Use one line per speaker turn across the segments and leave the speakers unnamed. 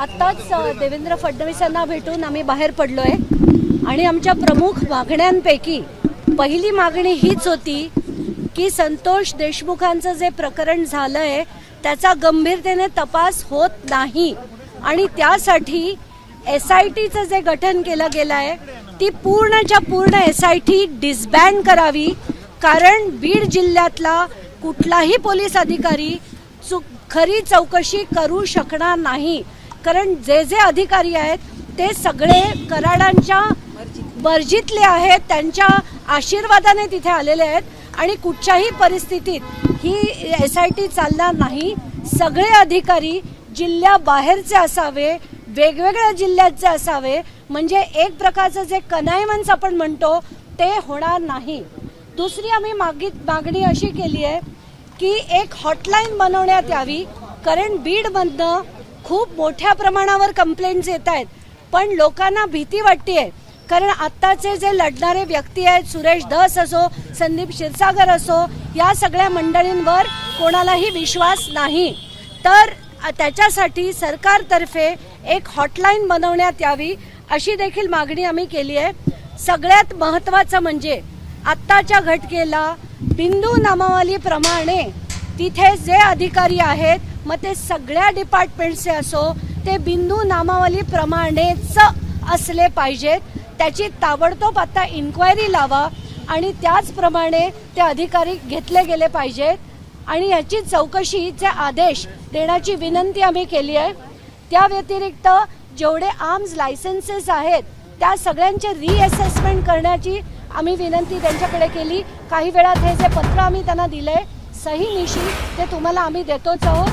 आत्ताच देवेंद्र फडणवीसांना भेटून आम्ही बाहेर पडलो आहे आणि आमच्या प्रमुख मागण्यांपैकी पहिली मागणी हीच होती की संतोष देशमुखांचं जे प्रकरण झालं आहे त्याचा गंभीरतेने तपास होत नाही. आणि त्यासाठी एस आय टीचं जे गठन केलं गेलं आहे ती पूर्णच्या पूर्ण एस आय टी डिसबँड करावी. कारण बीड जिल्ह्यातला कुठलाही पोलीस अधिकारी चुक खरी चौकशी करू शकणार नाही. कारण जे जे अधिकारी आहेत ते सगळे कराडांच्या वर्जितले आहेत त्यांच्या आशीर्वादाने तिथे आलेले आहेत. आणि कुठच्याही परिस्थितीत ही एस आय टी चालणार नाही. सगळे अधिकारी जिल्ह्याबाहेरचे असावे वेगवेगळ्या जिल्ह्याचे असावे. म्हणजे एक प्रकारचं जे कनायमन्स आपण म्हणतो ते होणार नाही. दुसरी आम्ही मागित मागणी अशी केली आहे की एक हॉटलाईन बनवण्यात यावी. कारण बीडमधनं खूप मोठ्या प्रमाणावर कंप्लेंट्स येत आहेत. पण लोकांना भीती वाटते कारण आत्ताचे जे लढणारे व्यक्ती आहेत सुरेश धस असो संदीप क्षीरसागर असो या सगळ्या मंडळींवर कोणालाही विश्वास नाही. तर त्याच्यासाठी सरकारतर्फे एक हॉटलाईन बनवण्यात यावी अशी देखील मागणी आम्ही केली आहे. सगळ्यात महत्त्वाचं म्हणजे आत्ताच्या घटकेला बिंदू नामावलीप्रमाणे तिथे जे अधिकारी आहेत मग ते सगळ्या डिपार्टमेंटचे असो ते बिंदू नामावलीप्रमाणेच असले पाहिजेत. त्याची ताबडतोब आता इन्क्वायरी लावा आणि त्याचप्रमाणे ते अधिकारी घेतले गेले पाहिजेत. आणि याची चौकशीचे आदेश देण्याची विनंती आम्ही केली आहे त्या व्यतिरिक्त जेवढे आर्म्स लायसन्सेस आहेत त्या सगळ्यांचे रिअसेसमेंट करण्याची आम्ही विनंती त्यांच्याकडे केली. काही वेळात हे जे पत्र आम्ही त्यांना दिलं आहे सही निशी ते तुम्हाला आम्ही देतोच आहोत.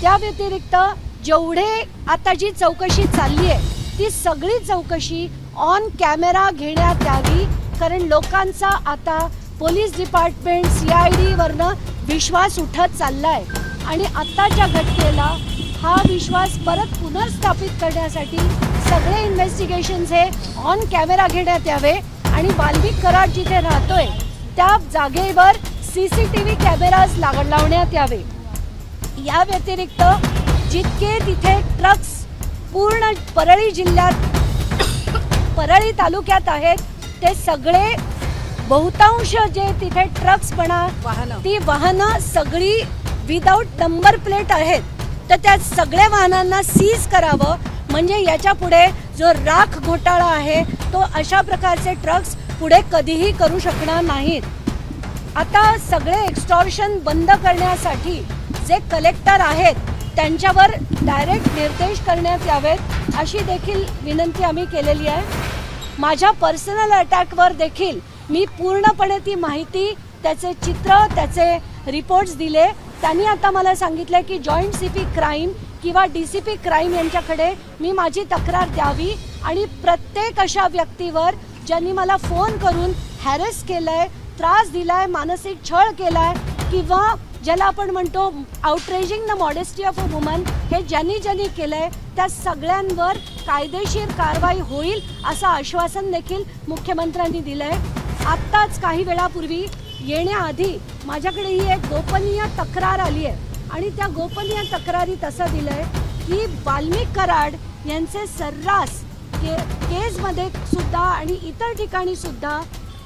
त्या व्यतिरिक्त जेवढे आता जी चौकशी चालली आहे ती सगळी चौकशी ऑन कॅमेरा घेण्यात यावी कारण लोकांचा आता पोलीस डिपार्टमेंट सी आय डीवरनं विश्वास उठत चालला आहे आणि आत्ताच्या घटनेला हा विश्वास परत पुनर्स्थापित करण्यासाठी सगळे इन्व्हेस्टिगेशन्स हे ऑन कॅमेरा घेण्यात यावे. आणि वाल्मिक कराड जिथे राहतोय त्या जागेवर C C T V cameras लाग लावण्यात यावे. या व्यतिरिक्त जितके तिथे ट्रक्स पूर्ण परळी जिल्ह्यात परळी तालुक्यात आहेत ते सगळे बहुतांश जे तिथे ट्रक्स म्हणा
वाहनं.
ती वाहनं सगळी विदाऊट नंबर प्लेट आहेत. तर त्या सगळ्या वाहनांना सीज करावं. म्हणजे याच्यापुढे जो राख घोटाळा आहे तो अशा प्रकारचे ट्रक्स पुढे कधीही करू शकणार नाहीत. आता सगळे एक्स्टॉर्शन बंद करण्यासाठी जे कलेक्टर आहेत त्यांच्यावर डायरेक्ट निर्देश करण्यात यावेत अशी देखील विनंती आम्ही केलेली आहे. माझ्या पर्सनल अटॅकवर देखील मी पूर्णपणे ती माहिती त्याचे चित्र त्याचे रिपोर्ट्स दिले. त्यांनी आता मला सांगितलं की जॉईंट सी पी क्राईम किंवा डी सी पी क्राईम यांच्याकडे मी माझी तक्रार द्यावी आणि प्रत्येक अशा व्यक्तीवर ज्यांनी मला फोन करून हॅरेस केलं आहे त्रास दिलाय मानसिक छळ केलाय किंवा ज्याला आपण म्हणतो outraging the modesty of a woman हे ज्यांनी ज्यांनी केलंय त्या सगळ्यांवर कायदेशीर कारवाई होईल असं आश्वासन देखील मुख्यमंत्र्यांनी दिलंय. आत्ताच काही वेळापूर्वी येण्याआधी माझ्याकडे ही एक गोपनीय तक्रार आली आहे. आणि त्या गोपनीय तक्रारीत असं दिलंय की वाल्मिक कराड यांचे सर्रास के केजमध्ये सुद्धा आणि इतर ठिकाणी सुद्धा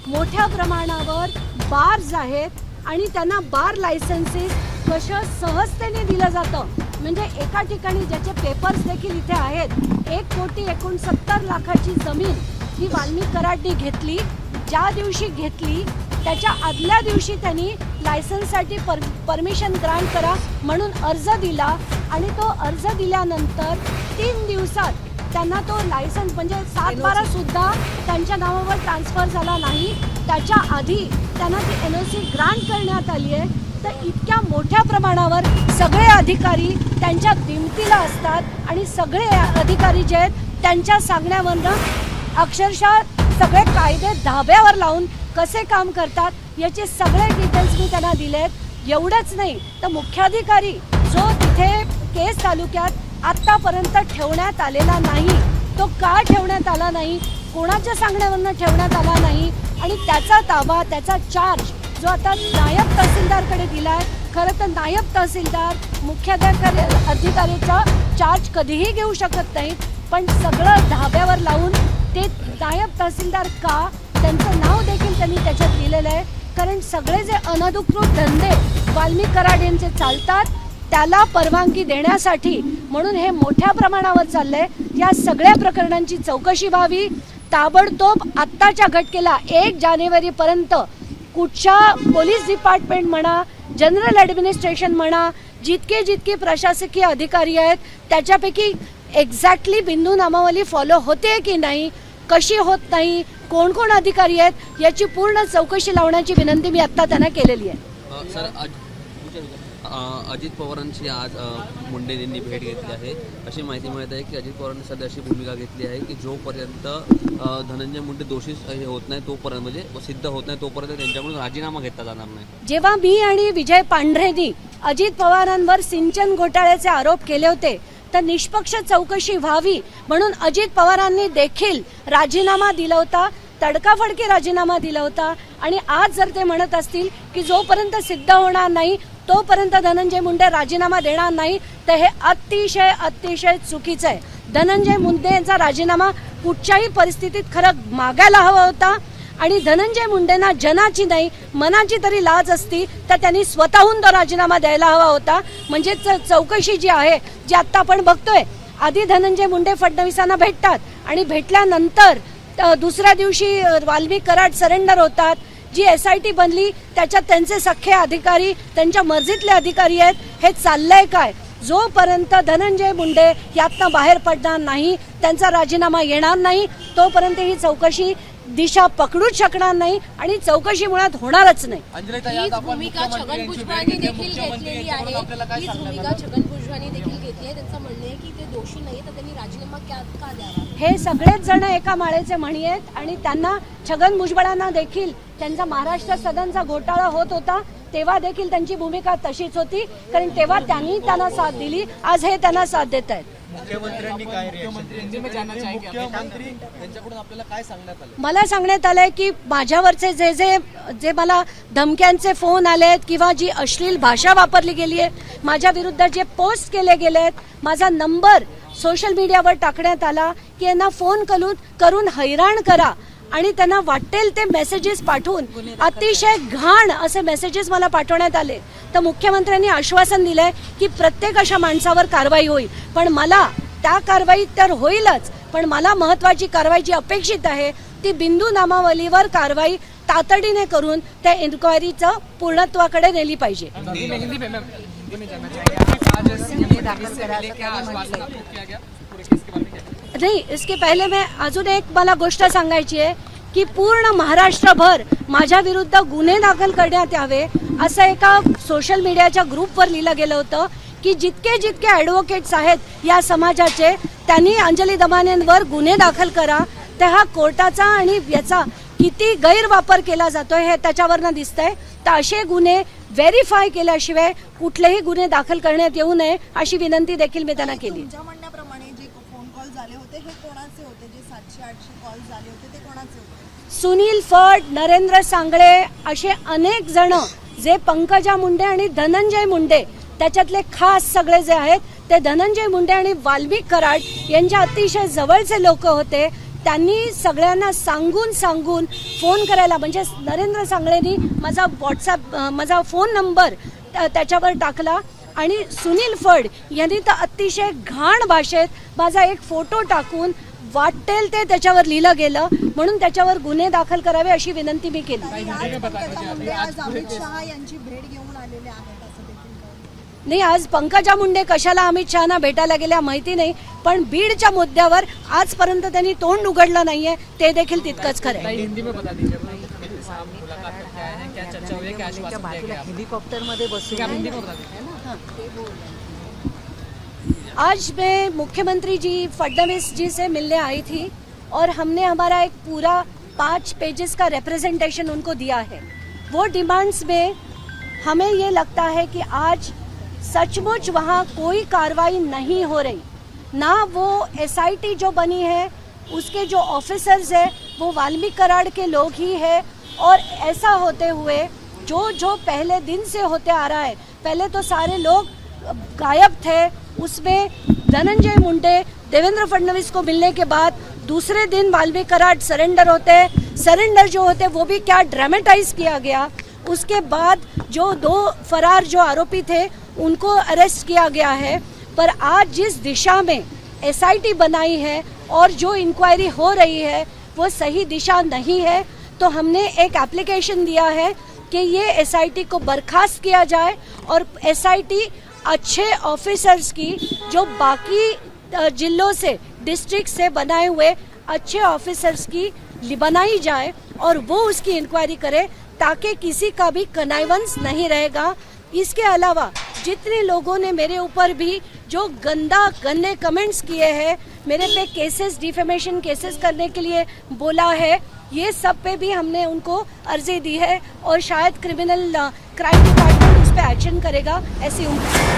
मोठ्या प्रमाणावर बार्स आहेत आणि त्यांना बार लायसन्सेस कशा सहजतेने दिलं जातं. म्हणजे एका ठिकाणी ज्याचे पेपर्स देखील इथे आहेत एक कोटी एकोणसत्तर लाखाची जमीन ही वाल्मिक कराडनी घेतली ज्या दिवशी घेतली त्याच्या आदल्या दिवशी त्यांनी लायसन्ससाठी पर परमिशन ग्रांट करा म्हणून अर्ज दिला आणि तो अर्ज दिल्यानंतर तीन दिवसात त्यांना तो लायसन्स म्हणजे सात बारा सुद्धा त्यांच्या नावावर ट्रान्सफर झाला नाही. त्याच्या आधी त्यांना ती एन ओ सी ग्रांट करण्यात आली आहे. तर इतक्या मोठ्या प्रमाणावर सगळे अधिकारी त्यांच्या दिमतीला असतात आणि सगळे अधिकारी जे आहेत त्यांच्या सांगण्यावरनं अक्षरशः सगळे कायदे धाब्यावर लावून कसे काम करतात याचे सगळे डिटेल्स मी त्यांना दिलेत. एवढंच नाही तर मुख्याधिकारी जो तिथे केस तालुक्यात आत्तापर्यंत ठेवण्यात आलेला नाही. तो का ठेवण्यात आला नाही? कोणाच्या सांगण्यावरनं ठेवण्यात आला नाही? आणि त्याचा ताबा त्याचा चार्ज जो आता नायब तहसीलदारकडे दिला आहे खरं तर नायब तहसीलदार मुख्याधिकारी अधिकारीचा चार्ज कधीही घेऊ शकत नाहीत पण सगळं धाब्यावर लावून ते नायब तहसीलदार का? त्यांचं नाव देखील त्यांनी त्याच्यात लिहिलेलं आहे. कारण सगळे जे अनधिकृत धंदे वाल्मी कराड यांचे चालतात त्याला परवानगी देण्यासाठी म्हणून हे मोठ्या प्रमाणावर चाललंय. या सगळ्या प्रकरणांची चौकशी व्हावी. ताबडतोब आत्ताच्या घटकेला एक जानेवारीपर्यंत कुठच्या पोलीस डिपार्टमेंट म्हणा जनरल ॲडमिनिस्ट्रेशन म्हणा जितके जितके प्रशासकीय अधिकारी आहेत त्याच्यापैकी एक्झॅक्टली बिंदू नामावली फॉलो होते की नाही कशी होत नाही कोण कोण अधिकारी आहेत याची पूर्ण चौकशी लावण्याची विनंती मी आत्ता त्यांना केलेली आहे.
सर अजित पवारांची आज मुंडे यांनी भेट घेतली आहे. अशी माहिती मिळत आहे की अजित पवारांनी सध्या अशी भूमिका घेतली आहे की जोपर्यंत धनंजय मुंडे दोषी हे होत नाही तोपर्यंत म्हणजे सिद्ध होत नाही तोपर्यंत त्यांच्याकडून राजीनामा घेतला जाणार नाही.
जेव्हा मी आणि विजय पांढरेनी अजित पवारांवर सिंचन घोटाळ्याचे आरोप केले होते तर निष्पक्ष चौकशी व्हावी म्हणून अजित पवारांनी देखील राजीनामा दिला होता तडकाफडकी राजीनामा दिला होता. आणि आज जर ते म्हणत असतील की जोपर्यंत सिद्ध होणार नाही तोपर्यंत धनंजय मुंडे राजीनामा देणार नाही तर हे अतिशय अतिशय चुकीचं आहे. धनंजय मुंडे यांचा राजीनामा कुठच्याही परिस्थितीत खरं मागायला हवा होता. आणि धनंजय मुंडेंना जनाची नाही मनाची तरी लाज असती तर त्यांनी स्वतःहून तो राजीनामा द्यायला हवा होता. म्हणजे चौकशी जी आहे जी आत्ता आपण बघतोय आधी धनंजय मुंडे फडणवीसांना भेटतात. आणि भेटल्यानंतर दुसऱ्या दिवशी वाल्मी कराड सरेंडर होतात. जी एस आय टी बनली त्याच्यात त्यांचे सख्खे अधिकारी त्यांच्या मर्जीतले अधिकारी आहेत हे चाललंय काय? जोपर्यंत धनंजय मुंडे यातनं बाहेर पडणार नाही त्यांचा राजीनामा येणार नाही तोपर्यंत ही चौकशी दिशा पकडूच शकणार नाही आणि चौकशी मुळात होणारच नाही.
भूमिका छगन भुजबळांनी देखील घेतलेली आहे. हीच भूमिका छगन भुजबळांनी देखील घेतली आहे. त्यांचं म्हणणं आहे की ते दोषी नाही तर त्यांनी राजीनामा का का द्यावा?
हे सगळेच जण एका माळेचे म्हणी आहेत आणि त्यांना छगन भुजबळांना देखील त्यांचा महाराष्ट्र सदनचा घोटाळा होत होता तेव्हा देखील त्यांची भूमिका तशीच होती कारण तेव्हा त्यांनी त्यांना साथ दिली आज हे त्यांना साथ देत आहेत
मुख्यमंत्र्यांनी काय रिएक्शन मुख्यमंत्री त्यांच्याकडून आपल्याला काय सांगण्यात आलं?
मला सांगण्यात आलंय की माझ्यावरचे जे जे जे मला धमक्यांचे फोन आले आहेत किंवा जी अश्लील भाषा वापरली गेली आहे माझ्या विरुद्ध जे पोस्ट केले गेले आहेत माझा नंबर सोशल मीडियावर टाकण्यात आला की यांना फोन करून करून हैराण करा. आणि त्यांना वाटेल ते मेसेजेस पाठवून. अतिशय घाण असे मेसेजेस मला पाठवण्यात आले. तर मुख्यमंत्र्यांनी आश्वासन दिलंय की प्रत्येक अशा माणसावर कारवाई होईल. पण मला त्या कारवाईत तर होईलच पण मला महत्वाची कारवाई जी अपेक्षित आहे ती बिंदू नामावलीवर कारवाई तातडीने करून त्या इन्क्वायरीचं पूर्णत्वाकडे नेली पाहिजे. नाही इसके पहिले मी अजून एक मला गोष्ट सांगायची आहे की पूर्ण महाराष्ट्रभर माझ्या विरुद्ध गुन्हे दाखल करण्यात यावे असं एका सोशल मीडियाच्या ग्रुपवर लिहिलं गेलं होतं की जितके जितके ॲडव्होकेट्स आहेत या समाजाचे त्यांनी अंजली दमानेंवर गुन्हे दाखल करा तर हा कोर्टाचा आणि याचा किती गैरवापर केला जातोय हे त्याच्यावरनं दिसतंय. तर असे गुन्हे व्हेरीफाय केल्याशिवाय कुठलेही गुन्हे दाखल करण्यात येऊ नये अशी विनंती देखील मी त्यांना केली
तुमच्या म्हणण्याप्रमाणे जे फोन कॉल झाले होते हे कोणाचे होते जे सातशे आठशे कॉल झाले होते ते कोणाचे होते?
सुनील फड नरेंद्र सांगळे असे अनेक जण जे पंकजा मुंडे आणि धनंजय मुंडे त्याच्यातले खास सगळे जे आहेत ते धनंजय मुंडे आणि वाल्मिक कराड यांच्या अतिशय जवळचे लोक होते. त्यांनी सगळ्यांना सांगून सांगून फोन करायला म्हणजे नरेंद्र सांगळेनी माझा व्हॉट्सअप माझा फोन नंबर त्याच्यावर टाकला. आणि सुनील फड यांनी तर अतिशय घाण भाषेत माझा एक फोटो टाकून वाटेल ते त्याच्यावर लिहिलं गेलं म्हणून त्याच्यावर गुन्हे दाखल करावे अशी विनंती मी केली.
देखील कळलं.
नाही आज पंकजा मुंडे कशाला अमित शहाना भेटायला गेल्या माहिती नाही पण बीडच्या मुद्द्यावर आजपर्यंत त्यांनी तोंड उघडलं नाहीये ते देखील तितकंच खरं आहे.
हेलिकॉप्टरमध्ये बसून
आज मैं मुख्यमंत्री जी फडनवीस जी से मिलने आई थी और हमने हमारा एक पूरा पाँच पेजेस का रिप्रेजेंटेशन उनको दिया है। वो डिमांड्स में हमें ये लगता है कि आज सचमुच वहाँ कोई कार्रवाई नहीं हो रही। ना वो एसआईटी जो बनी है, उसके जो ऑफिसर्स है, वो वाल्मीकि कराड़ के लोग ही है और ऐसा होते हुए जो जो पहले दिन से होते आ रहा है, पहले तो सारे लोग गायब थे उसमें धनंजय मुंडे, देवेंद्र फडणवीस को मिलने के बाद दूसरे दिन मालवीय कराड सरेंडर होते हैं। सरेंडर जो होते वो भी क्या ड्रामेटाइज किया गया? उसके बाद जो दो फरार जो आरोपी थे, उनको अरेस्ट किया गया है। पर आज जिस दिशा में एसआईटी बनाई है और जो इंक्वायरी हो रही है, वो सही दिशा नहीं है। तो हमने एक एप्लीकेशन दिया है कि ये एसआईटी को बर्खास्त किया जाए और एसआईटी अच्छे ऑफिसर्स की जो बाकी जिलों से डिस्ट्रिक्ट से बनाए हुए अच्छे ऑफिसर्स की बनाई जाए और वो उसकी इंक्वायरी करे ताकि किसी का भी कनाइवंस नहीं रहेगा। इसके अलावा जितने लोगों ने मेरे ऊपर भी जो गंदा गंदे कमेंट्स किए हैं, मेरे पे केसेस डिफेमेशन केसेस करने के लिए बोला है, ये सब पे भी हमने उनको अर्जी दी है और शायद क्रिमिनल क्राइम डिपार्टमेंट उस पर एक्शन करेगा, ऐसी उम्मीद